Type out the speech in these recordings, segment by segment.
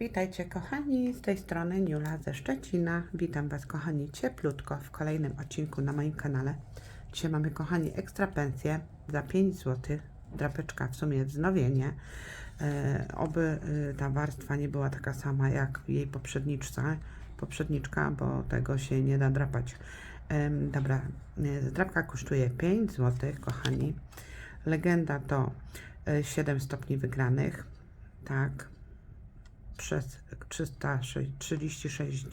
Witajcie kochani, z tej strony Niula ze Szczecina. Witam Was kochani cieplutko w kolejnym odcinku na moim kanale. Dzisiaj mamy kochani ekstra pensję za 5 zł. Drapeczka w sumie wznowienie. E, oby e, ta warstwa nie była taka sama jak jej poprzedniczka, poprzedniczka, bo tego się nie da drapać. Em, dobra, e, drapka kosztuje 5 zł kochani. Legenda to e, 7 stopni wygranych. Tak, przez 336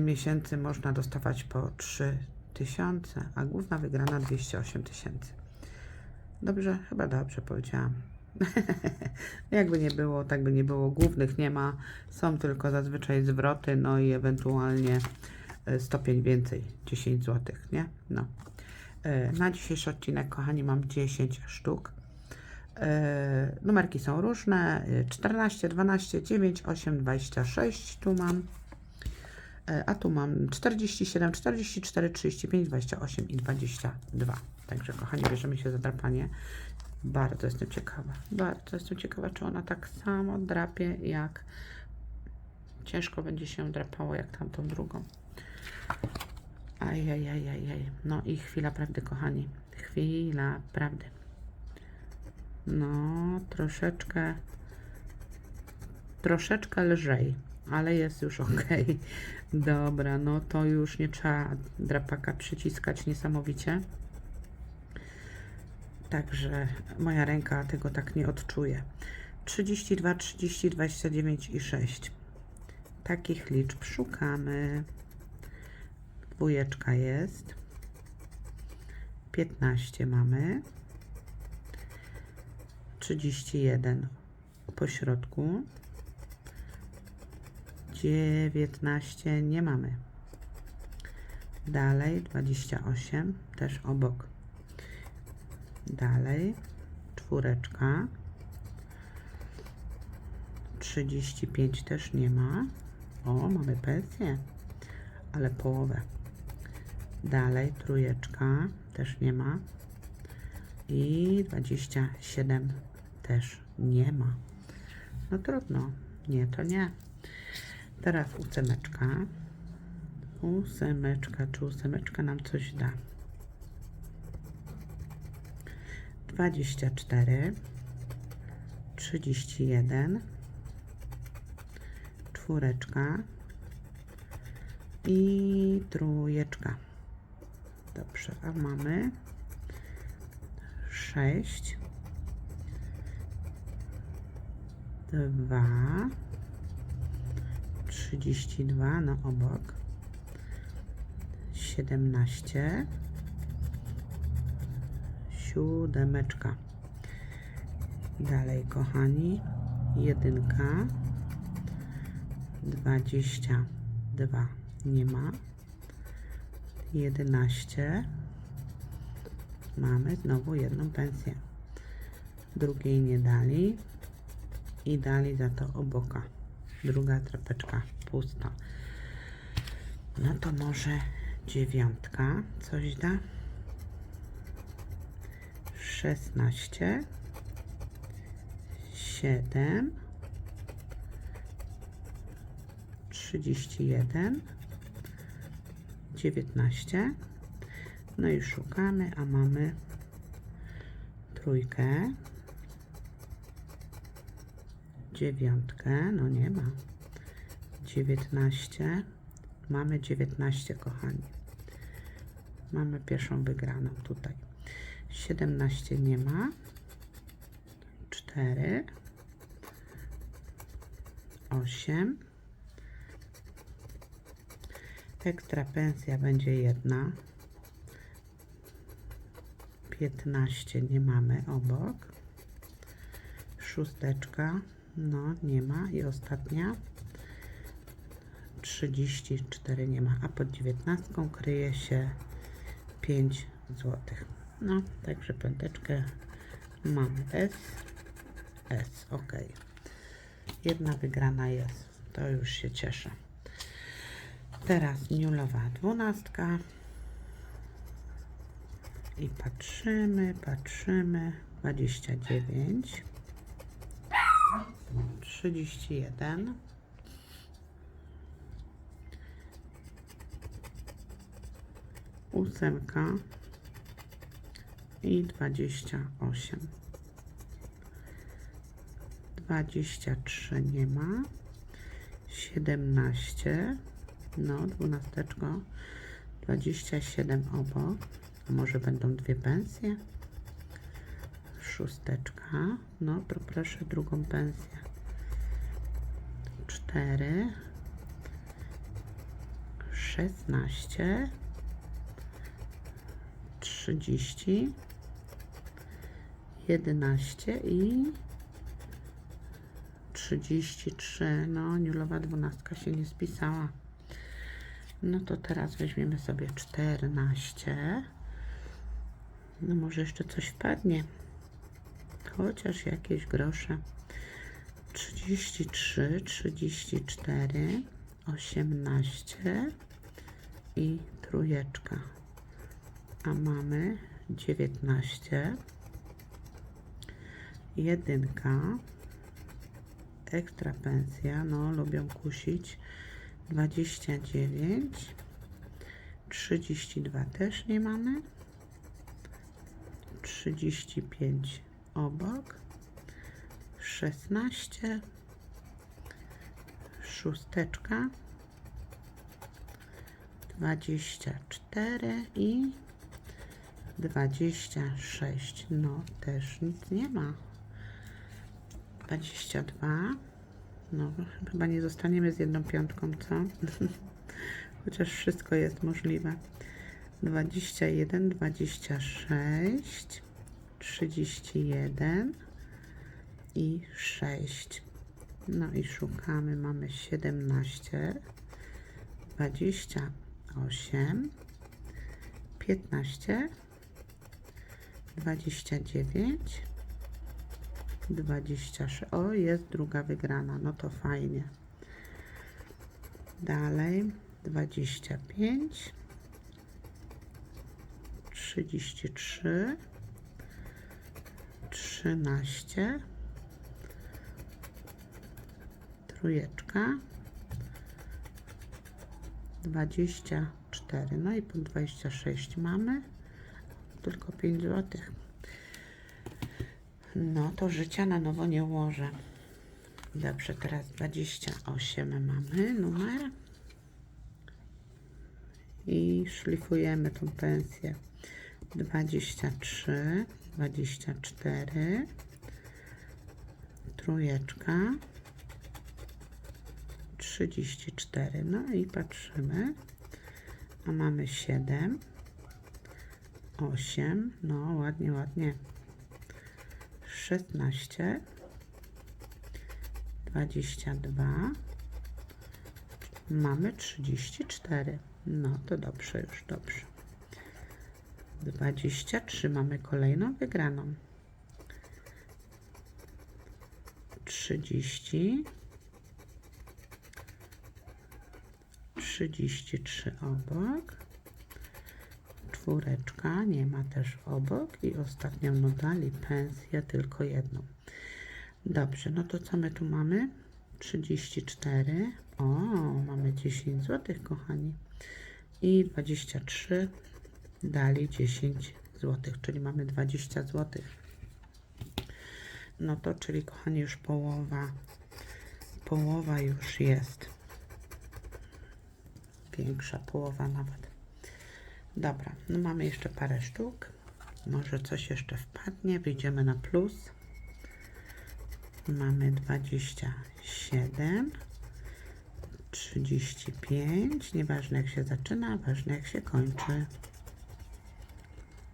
miesięcy można dostawać po 3000, a główna wygrana 208 tysięcy. Dobrze, chyba dobrze powiedziałam. Jakby nie było, tak by nie było. Głównych nie ma, są tylko zazwyczaj zwroty, no i ewentualnie e, stopień więcej, 10 zł, nie? No. E, Na dzisiejszy odcinek, kochani, mam 10 sztuk. E, numerki są różne. e, 14, 12, 9, 8, 26 tu mam. E, A tu mam 47, 44, 35, 28 i 22. Także kochani, bierzemy się za drapanie. Bardzo jestem ciekawa. Bardzo jestem ciekawa, czy ona tak samo drapie jak ciężko będzie się drapało jak tamtą drugą. Ajajajajaj. No i chwila prawdy, kochani. Chwila prawdy. No, troszeczkę, troszeczkę lżej, ale jest już ok. Dobra, no to już nie trzeba drapaka przyciskać niesamowicie. Także moja ręka tego tak nie odczuje. 32, 30, 29 i 6. Takich liczb szukamy. Dwójeczka jest. 15 mamy. 31 po środku. 19 nie mamy. Dalej 28 też obok. Dalej czwóreczka. 35 też nie ma. O, mamy pensję, ale połowę. Dalej trójeczka też nie ma. I 27 też nie ma. No trudno. Nie, to nie. Teraz ósemeczka. Ósemeczka. Czy ósemeczka nam coś da? 24 31 czwóreczka i trójeczka. Dobrze, a mamy 6 2 32 no obok 17 siódemeczka. Dalej kochani jedynka 22 nie ma 11 mamy znowu jedną pensję. Drugiej nie dali i dali za to oboka. Druga trapeczka pusta. No to może dziewiątka coś da? 16 7 31 19 no i szukamy, a mamy trójkę dziewiątkę, no nie ma. 19 mamy 19 kochani. Mamy pierwszą wygraną tutaj. 17 nie ma. 4 8 ekstra pensja będzie jedna. 15 nie mamy obok. Szósteczka no nie ma. I ostatnia. 34 nie ma a pod 19 kryje się 5 zł no także piąteczkę mamy. S S ok jedna wygrana jest. To już się cieszę. Teraz niulowa dwunastka. I patrzymy, patrzymy. 29, 31 ósemka i 28 23 nie ma. 17 no dwunasteczko. 27 obok. A może będą dwie pensje? Szósteczka. No to proszę drugą pensję. 4. 16. 30. 11 i 33. No, niulowa dwunastka się nie spisała. No to teraz weźmiemy sobie 14. No może jeszcze coś wpadnie. Chociaż jakieś grosze. 33, 34, 18 i trójeczka. A mamy 19, jedynka, ekstra pensja, no lubią kusić, 29, 32 też nie mamy, 35 obok, 16, szósteczka, 24 i 26. No, też nic nie ma. 22. No, chyba nie zostaniemy z jedną piątką, co? Chociaż wszystko jest możliwe. 21, 26, 31 i 6. No i szukamy, mamy 17, 28, 15, 29, 26. O, jest druga wygrana, no to fajnie. Dalej 25, 33, 13, trójeczka, 24, no i po 26 mamy, tylko 5 złotych. No to życia na nowo nie ułożę. Dobrze, teraz 28 mamy numer. I szlifujemy tą pensję. 23, 24, trójeczka, 34. No i patrzymy. A mamy 7, 8. No ładnie, ładnie. 16, 22, mamy 34. No to dobrze, już dobrze. 23, mamy kolejną wygraną. 30, 33 obok czwóreczka, nie ma też obok i ostatnią no dali pensję tylko jedną. Dobrze, no to co my tu mamy? 34. O, mamy 10 zł, kochani. I 23 dali 10 zł, czyli mamy 20 zł. No to, czyli kochani, już połowa, połowa już jest. Większa połowa nawet. Dobra, no mamy jeszcze parę sztuk. Może coś jeszcze wpadnie. Wyjdziemy na plus. Mamy 27, 35. Nieważne jak się zaczyna, ważne jak się kończy.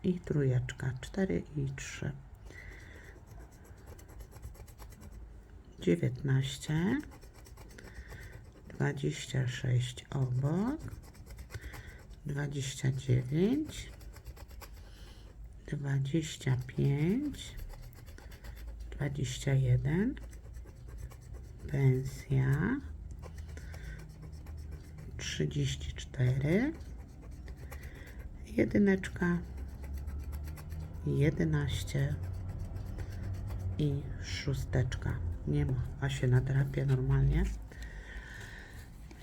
I trójeczka. 4 i 3. 19, 26 obok. 29, 25, 21, pensja, 34, jedyneczka, 11 i szósteczka. Nie ma, a się nadrapie normalnie.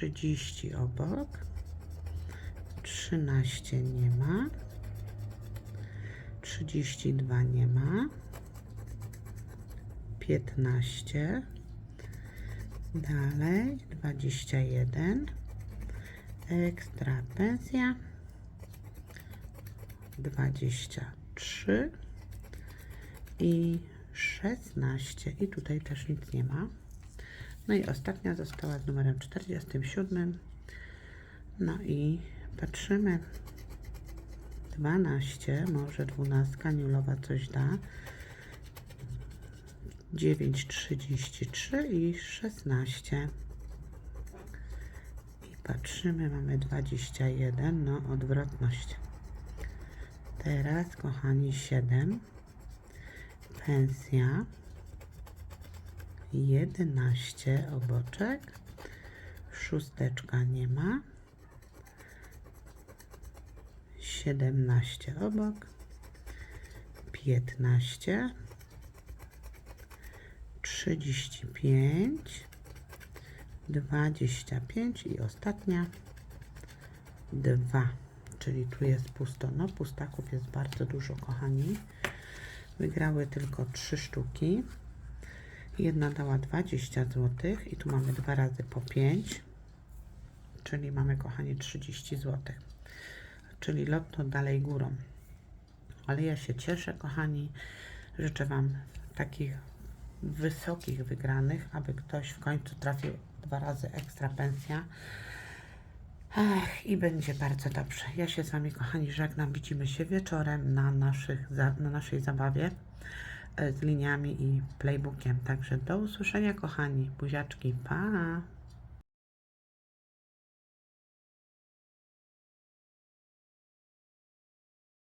30 obok, 13 nie ma, 32 nie ma, 15, dalej 21, ekstra pensja, 23 i 16 i tutaj też nic nie ma. No i ostatnia została z numerem 47. No i patrzymy. 12, może 12, Niulowa coś da. 9,33 i 16. I patrzymy, mamy 21, no odwrotność. Teraz, kochani, 7. Pensja. 11 oboczek. Szósteczka nie ma. 17 obok. 15. 35. 25 i ostatnia 2. Czyli tu jest pusto. No, pustaków jest bardzo dużo, kochani. Wygrały tylko 3 sztuki. Jedna dała 20 zł i tu mamy dwa razy po 5, czyli mamy, kochani, 30 zł. Czyli lotto dalej górą. Ale ja się cieszę, kochani. Życzę Wam takich wysokich wygranych, aby ktoś w końcu trafił dwa razy ekstra pensja. Ach, i będzie bardzo dobrze. Ja się z Wami, kochani, żegnam. Widzimy się wieczorem na, naszych, na naszej zabawie z liniami i playbookiem. Także do usłyszenia, kochani. Buziaczki, pa!